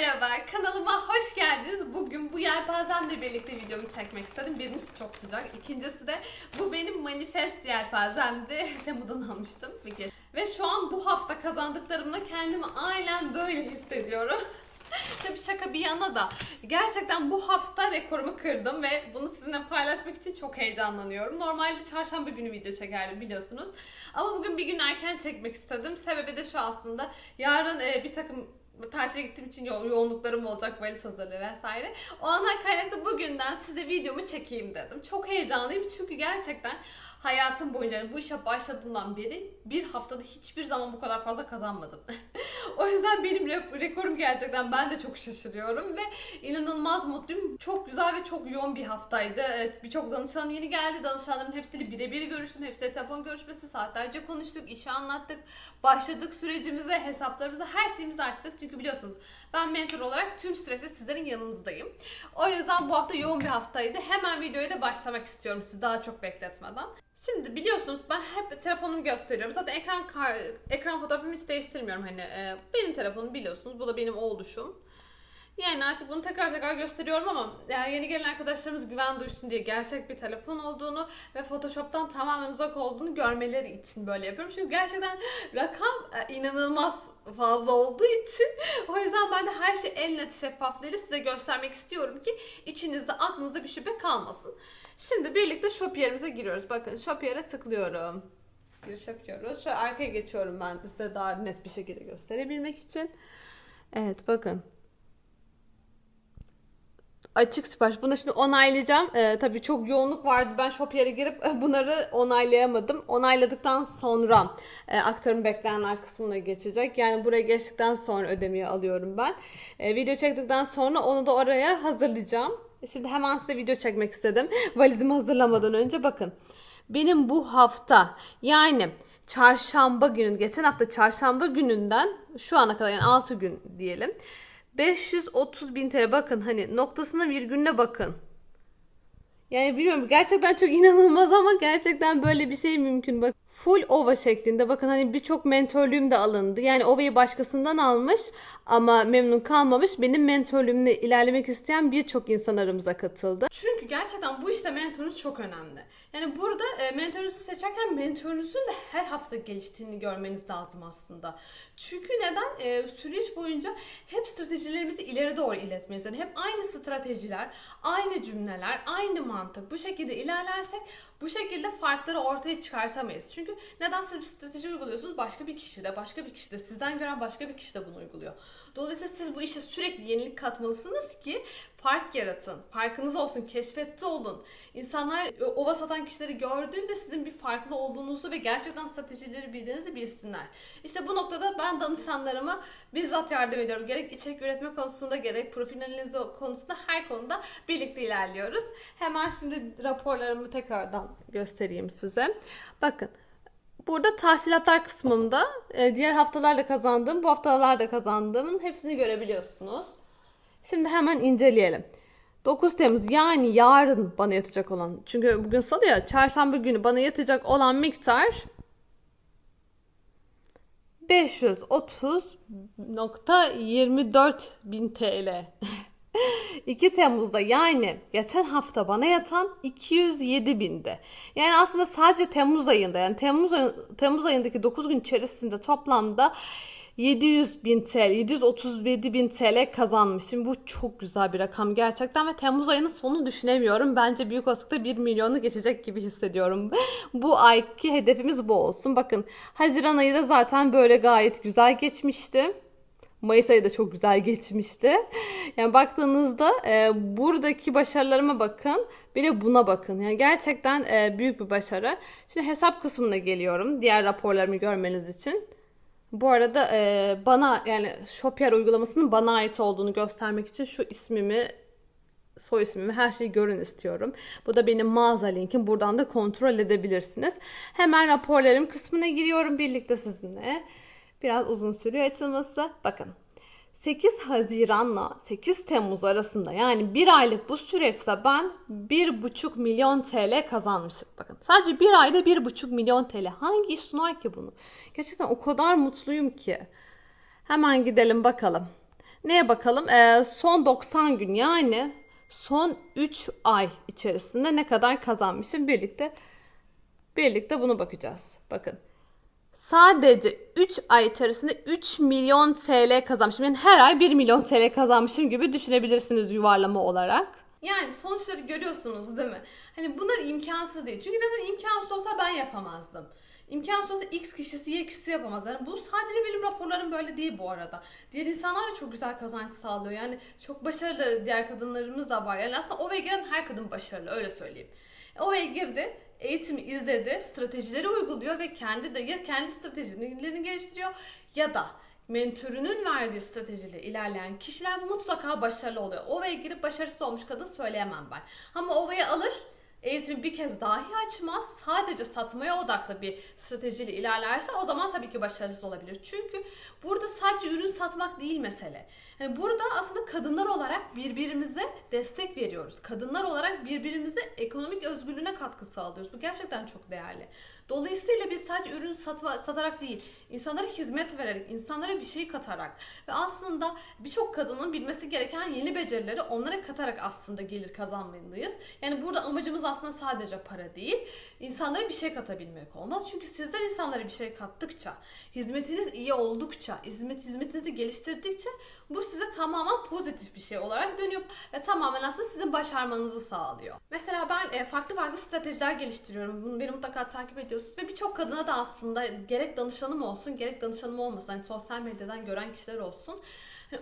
merhaba. Kanalıma hoş geldiniz. Bugün bu yelpazemle birlikte videomu çekmek istedim. Birincisi çok sıcak. İkincisi de bu benim manifest yelpazemdi. Temu'dan almıştım. kez. Ve şu an bu hafta kazandıklarımla kendimi aynen böyle hissediyorum. Tabii şaka bir yana da gerçekten bu hafta rekorumu kırdım ve bunu sizinle paylaşmak için çok heyecanlanıyorum. Normalde çarşamba günü video çekerdim biliyorsunuz. Ama bugün bir gün erken çekmek istedim. Sebebi de şu aslında. Yarın e, bir takım tatile gittiğim için yo- yoğunluklarım olacak valiz hazırlığı vesaire. O andan kaynaklı bugünden size videomu çekeyim dedim. Çok heyecanlıyım çünkü gerçekten hayatım boyunca yani bu işe başladığımdan beri bir haftada hiçbir zaman bu kadar fazla kazanmadım. o yüzden benim re- rekorum gerçekten ben de çok şaşırıyorum ve inanılmaz mutluyum. Çok güzel ve çok yoğun bir haftaydı. Evet, Birçok danışanım yeni geldi. Danışanlarımın hepsiyle birebir görüştüm. Hepsiyle telefon görüşmesi, saatlerce konuştuk, işi anlattık. Başladık sürecimize, hesaplarımıza, her şeyimizi açtık. Çünkü biliyorsunuz ben mentor olarak tüm süreçte sizlerin yanınızdayım. O yüzden bu hafta yoğun bir haftaydı. Hemen videoya da başlamak istiyorum sizi daha çok bekletmeden. Şimdi biliyorsunuz ben hep telefonumu gösteriyorum. Zaten ekran kar, ekran fotoğrafımı hiç değiştirmiyorum hani. e, benim telefonum biliyorsunuz. Bu da benim oğluşum. Yani artık bunu tekrar tekrar gösteriyorum ama yani yeni gelen arkadaşlarımız güven duysun diye gerçek bir telefon olduğunu ve Photoshop'tan tamamen uzak olduğunu görmeleri için böyle yapıyorum. Çünkü gerçekten rakam e, inanılmaz fazla olduğu için o yüzden ben de her şeyi en net şeffaflığıyla size göstermek istiyorum ki içinizde aklınızda bir şüphe kalmasın. Şimdi birlikte Shopier'imize giriyoruz. Bakın Shopier'e tıklıyorum. Giriş yapıyoruz. Şöyle arkaya geçiyorum ben size daha net bir şekilde gösterebilmek için. Evet bakın açık sipariş. Bunu şimdi onaylayacağım. Ee, tabii çok yoğunluk vardı. Ben Shopier'e girip e, bunları onaylayamadım. Onayladıktan sonra e, aktarım beklenenler kısmına geçecek. Yani buraya geçtikten sonra ödemeyi alıyorum ben. E, video çektikten sonra onu da oraya hazırlayacağım. Şimdi hemen size video çekmek istedim. Valizimi hazırlamadan önce bakın. Benim bu hafta yani çarşamba günü, geçen hafta çarşamba gününden şu ana kadar yani 6 gün diyelim. 530 bin TL bakın hani noktasına virgülüne bakın. Yani bilmiyorum gerçekten çok inanılmaz ama gerçekten böyle bir şey mümkün. Bak full ova şeklinde bakın hani birçok mentörlüğüm de alındı. Yani ovayı başkasından almış ama memnun kalmamış. Benim mentörlüğümle ilerlemek isteyen birçok insan aramıza katıldı. Çünkü gerçekten bu işte mentorunuz çok önemli. Yani burada e, mentorunuzu seçerken mentorunuzun da her hafta geliştiğini görmeniz lazım aslında. Çünkü neden? E, süreç boyunca hep stratejilerimizi ileri doğru iletmeliyiz. Yani hep aynı stratejiler, aynı cümleler, aynı mantık. Bu şekilde ilerlersek bu şekilde farkları ortaya çıkartamayız. Çünkü neden siz bir strateji uyguluyorsunuz? Başka bir kişi de, başka bir kişi de, sizden gören başka bir kişi de bunu uyguluyor. Dolayısıyla siz bu işe sürekli yenilik katmalısınız ki fark yaratın. Farkınız olsun, keşfette olun. İnsanlar e, ova satan kişileri gördüğünde sizin bir farklı olduğunuzu ve gerçekten stratejileri bildiğinizi bilsinler. İşte bu noktada ben danışanlarıma bizzat yardım ediyorum. Gerek içerik üretme konusunda gerek profil analizi konusunda her konuda birlikte ilerliyoruz. Hemen şimdi raporlarımı tekrardan göstereyim size. Bakın Burada tahsilatlar kısmında e, diğer haftalarda kazandığım, bu haftalarda kazandığımın hepsini görebiliyorsunuz. Şimdi hemen inceleyelim. 9 Temmuz yani yarın bana yatacak olan, çünkü bugün salı ya, çarşamba günü bana yatacak olan miktar 530.24 bin TL. 2 Temmuz'da yani geçen hafta bana yatan 207 bindi. Yani aslında sadece Temmuz ayında yani Temmuz, Temmuz ayındaki 9 gün içerisinde toplamda 700 bin TL, 737 bin TL kazanmışım. Bu çok güzel bir rakam gerçekten ve Temmuz ayının sonu düşünemiyorum. Bence büyük olasılıkla 1 milyonu geçecek gibi hissediyorum. bu ayki hedefimiz bu olsun. Bakın Haziran ayı da zaten böyle gayet güzel geçmişti. Mayıs ayı da çok güzel geçmişti. Yani baktığınızda e, buradaki başarılarıma bakın. Bir de buna bakın. Yani gerçekten e, büyük bir başarı. Şimdi hesap kısmına geliyorum. Diğer raporlarımı görmeniz için. Bu arada e, bana yani Shopier uygulamasının bana ait olduğunu göstermek için şu ismimi soy ismimi her şeyi görün istiyorum. Bu da benim mağaza linkim. Buradan da kontrol edebilirsiniz. Hemen raporlarım kısmına giriyorum birlikte sizinle. Biraz uzun sürüyor açılması. Bakın 8 Haziran'la 8 Temmuz arasında yani bir aylık bu süreçte ben 1,5 milyon TL kazanmışım. Bakın sadece bir ayda 1,5 milyon TL. Hangi iş sunar ki bunu? Gerçekten o kadar mutluyum ki. Hemen gidelim bakalım. Neye bakalım? Ee, son 90 gün yani son 3 ay içerisinde ne kadar kazanmışım birlikte birlikte bunu bakacağız. Bakın. Sadece 3 ay içerisinde 3 milyon TL kazanmışım. Yani her ay 1 milyon TL kazanmışım gibi düşünebilirsiniz yuvarlama olarak. Yani sonuçları görüyorsunuz değil mi? Hani bunlar imkansız değil. Çünkü neden imkansız olsa ben yapamazdım. İmkansız olsa X kişisi Y kişisi yapamaz. Yani bu sadece benim raporlarım böyle değil bu arada. Diğer insanlar da çok güzel kazanç sağlıyor. Yani çok başarılı diğer kadınlarımız da var. Yani aslında OVA'ya giren her kadın başarılı öyle söyleyeyim. OVA'ya girdi, eğitimi izledi, stratejileri uyguluyor ve kendi de ya kendi stratejilerini geliştiriyor ya da mentörünün verdiği stratejiyle ilerleyen kişiler mutlaka başarılı oluyor. OVA'ya girip başarısız olmuş kadın söyleyemem ben. Ama OVA'ya alır, eğitimi bir kez dahi açmaz, sadece satmaya odaklı bir stratejiyle ilerlerse o zaman tabii ki başarısız olabilir. Çünkü burada sadece ürün satmak değil mesele. Yani burada aslında kadınlar olarak birbirimize destek veriyoruz. Kadınlar olarak birbirimize ekonomik özgürlüğüne katkı sağlıyoruz. Bu gerçekten çok değerli. Dolayısıyla biz sadece ürün satma, satarak değil, insanlara hizmet vererek, insanlara bir şey katarak ve aslında birçok kadının bilmesi gereken yeni becerileri onlara katarak aslında gelir kazanmalıyız. Yani burada amacımız aslında sadece para değil, insanlara bir şey katabilmek olmaz. Çünkü sizler insanlara bir şey kattıkça, hizmetiniz iyi oldukça, hizmet hizmetinizi geliştirdikçe bu size tamamen pozitif bir şey olarak dönüyor ve tamamen aslında sizin başarmanızı sağlıyor. Mesela ben e, farklı farklı stratejiler geliştiriyorum. Bunu beni mutlaka takip ediyorsunuz ve birçok kadına da aslında gerek danışanım olsun gerek danışanım olmasın hani sosyal medyadan gören kişiler olsun.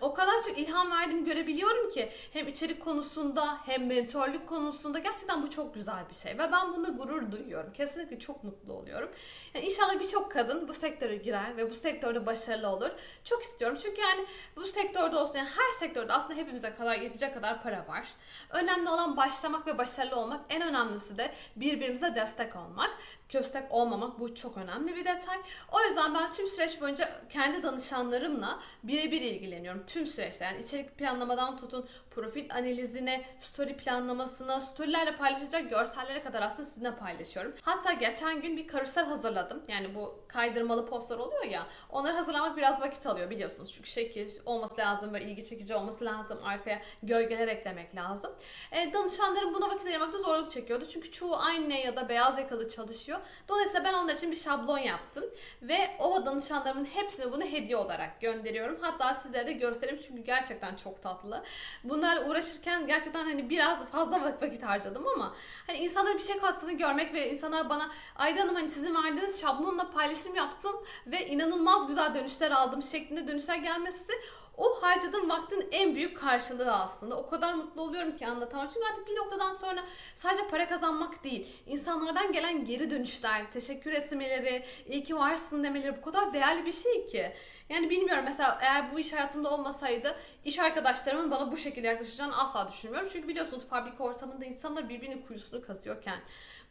O kadar çok ilham verdiğimi görebiliyorum ki hem içerik konusunda hem mentorluk konusunda gerçekten bu çok güzel bir şey ve ben bunda gurur duyuyorum. Kesinlikle çok mutlu oluyorum. Yani inşallah birçok kadın bu sektöre girer ve bu sektörde başarılı olur. Çok istiyorum çünkü yani bu sektörde olsun yani her sektörde aslında hepimize kadar yetecek kadar para var. Önemli olan başlamak ve başarılı olmak. En önemlisi de birbirimize destek olmak. Köstek olmamak bu çok önemli bir detay. O yüzden ben tüm süreç boyunca kendi danışanlarımla birebir ilgileniyorum. Tüm süreçte yani içerik planlamadan tutun profil analizine, story planlamasına, storylerle paylaşacak görsellere kadar aslında sizinle paylaşıyorum. Hatta geçen gün bir karusel hazırladım. Yani bu kaydırmalı postlar oluyor ya. Onları hazırlamak biraz vakit alıyor biliyorsunuz. Çünkü şekil olması lazım, böyle ilgi çekici olması lazım. Arkaya gölgeler eklemek lazım. E, danışanlarım buna vakit ayırmakta zorluk çekiyordu. Çünkü çoğu anne ya da beyaz yakalı çalışıyor. Dolayısıyla ben onlar için bir şablon yaptım. Ve o danışanlarımın hepsine bunu hediye olarak gönderiyorum. Hatta sizlere de göstereyim çünkü gerçekten çok tatlı. Bunlarla uğraşırken gerçekten hani biraz fazla vakit harcadım ama hani insanların bir şey kattığını görmek ve insanlar bana Ayda Hanım hani sizin verdiğiniz şablonla paylaşım yaptım ve inanılmaz güzel dönüşler aldım şeklinde dönüşler gelmesi o harcadığım vaktin en büyük karşılığı aslında. O kadar mutlu oluyorum ki anlatamam. Çünkü artık bir noktadan sonra sadece para kazanmak değil, insanlardan gelen geri dönüşler, teşekkür etmeleri, iyi ki varsın demeleri bu kadar değerli bir şey ki. Yani bilmiyorum mesela eğer bu iş hayatımda olmasaydı iş arkadaşlarımın bana bu şekilde yaklaşacağını asla düşünmüyorum. Çünkü biliyorsunuz fabrika ortamında insanlar birbirinin kuyusunu kazıyorken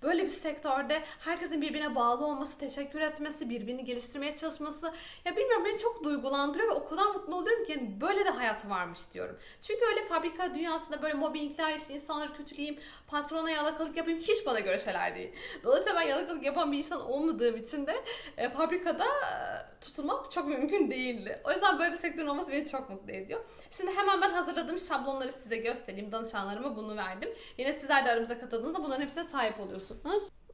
böyle bir sektörde herkesin birbirine bağlı olması, teşekkür etmesi, birbirini geliştirmeye çalışması ya bilmiyorum beni çok duygulandırıyor ve o kadar mutlu oluyorum ki yani böyle de hayatı varmış diyorum. Çünkü öyle fabrika dünyasında böyle mobbingler, işte insanları kötüleyeyim, patrona yalakalık yapayım hiç bana göre şeyler değil. Dolayısıyla ben yalakalık yapan bir insan olmadığım için de e, fabrikada e, tutulmam çok mümkün değildi. O yüzden böyle bir sektörün olması beni çok mutlu ediyor. Şimdi hemen ben hazırladığım şablonları size göstereyim. Danışanlarıma bunu verdim. Yine sizler de aramıza katıldığınızda bunların hepsine sahip oluyorsunuz.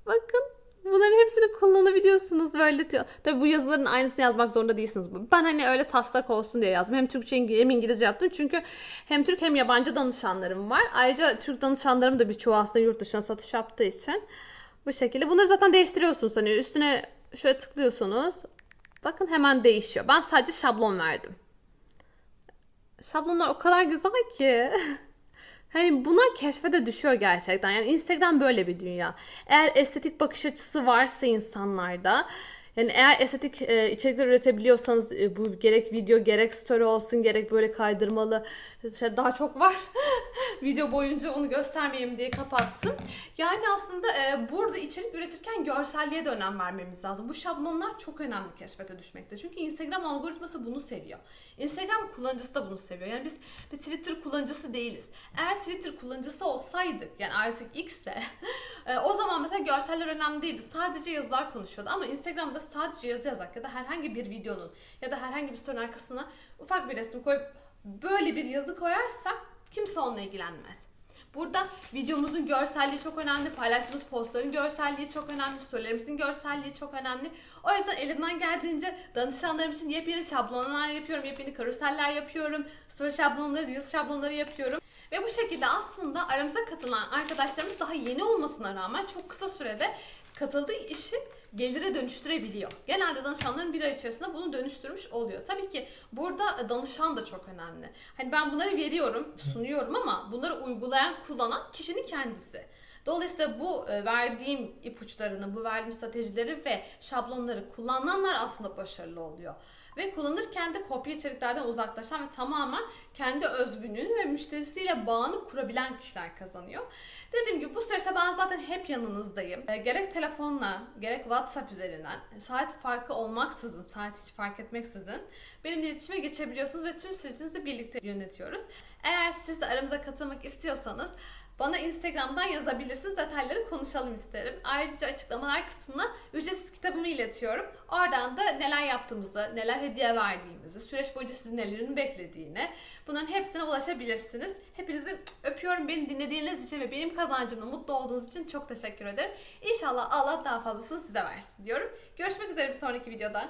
Bakın bunların hepsini kullanabiliyorsunuz böyle diyor. Tabi bu yazıların aynısını yazmak zorunda değilsiniz. Ben hani öyle taslak olsun diye yazdım. Hem Türkçe hem İngilizce yaptım. Çünkü hem Türk hem yabancı danışanlarım var. Ayrıca Türk danışanlarım da birçoğu aslında yurt dışına satış yaptığı için bu şekilde. Bunları zaten değiştiriyorsunuz. Hani üstüne şöyle tıklıyorsunuz. Bakın hemen değişiyor. Ben sadece şablon verdim. Şablonlar o kadar güzel ki. Hani bunlar keşfe de düşüyor gerçekten. Yani Instagram böyle bir dünya. Eğer estetik bakış açısı varsa insanlarda yani eğer estetik e, içerikler üretebiliyorsanız e, bu gerek video gerek story olsun gerek böyle kaydırmalı şey daha çok var. video boyunca onu göstermeyeyim diye kapattım. Yani aslında e, burada içerik üretirken görselliğe de önem vermemiz lazım. Bu şablonlar çok önemli keşfete düşmekte. Çünkü Instagram algoritması bunu seviyor. Instagram kullanıcısı da bunu seviyor. Yani biz bir Twitter kullanıcısı değiliz. Eğer Twitter kullanıcısı olsaydık yani artık X'le e, o zaman mesela görseller önemli değildi. Sadece yazılar konuşuyordu ama Instagram'da sadece yazı yazak ya da herhangi bir videonun ya da herhangi bir story'nin arkasına ufak bir resim koyup böyle bir yazı koyarsak kimse onunla ilgilenmez. Burada videomuzun görselliği çok önemli, paylaştığımız postların görselliği çok önemli, storylerimizin görselliği çok önemli. O yüzden elimden geldiğince danışanlarım için yepyeni şablonlar yapıyorum, yepyeni karuseller yapıyorum, story şablonları, reels şablonları yapıyorum. Ve bu şekilde aslında aramıza katılan arkadaşlarımız daha yeni olmasına rağmen çok kısa sürede katıldığı işi gelire dönüştürebiliyor. Genelde danışanların bir ay içerisinde bunu dönüştürmüş oluyor. Tabii ki burada danışan da çok önemli. Hani ben bunları veriyorum, sunuyorum ama bunları uygulayan, kullanan kişinin kendisi. Dolayısıyla bu e, verdiğim ipuçlarını, bu verdiğim stratejileri ve şablonları kullananlar aslında başarılı oluyor. Ve kullanırken de kopya içeriklerden uzaklaşan ve tamamen kendi özgünlüğünü ve müşterisiyle bağını kurabilen kişiler kazanıyor. Dediğim gibi bu süreçte ben zaten hep yanınızdayım. E, gerek telefonla, gerek WhatsApp üzerinden, saat farkı olmaksızın, saat hiç fark etmeksizin benimle iletişime geçebiliyorsunuz ve tüm sürecinizi birlikte yönetiyoruz. Eğer siz de aramıza katılmak istiyorsanız bana Instagram'dan yazabilirsiniz. Detayları konuşalım isterim. Ayrıca açıklamalar kısmına ücretsiz kitabımı iletiyorum. Oradan da neler yaptığımızı, neler hediye verdiğimizi, süreç boyunca sizin nelerin beklediğini bunların hepsine ulaşabilirsiniz. Hepinizi öpüyorum. Beni dinlediğiniz için ve benim kazancımda mutlu olduğunuz için çok teşekkür ederim. İnşallah Allah daha fazlasını size versin diyorum. Görüşmek üzere bir sonraki videoda.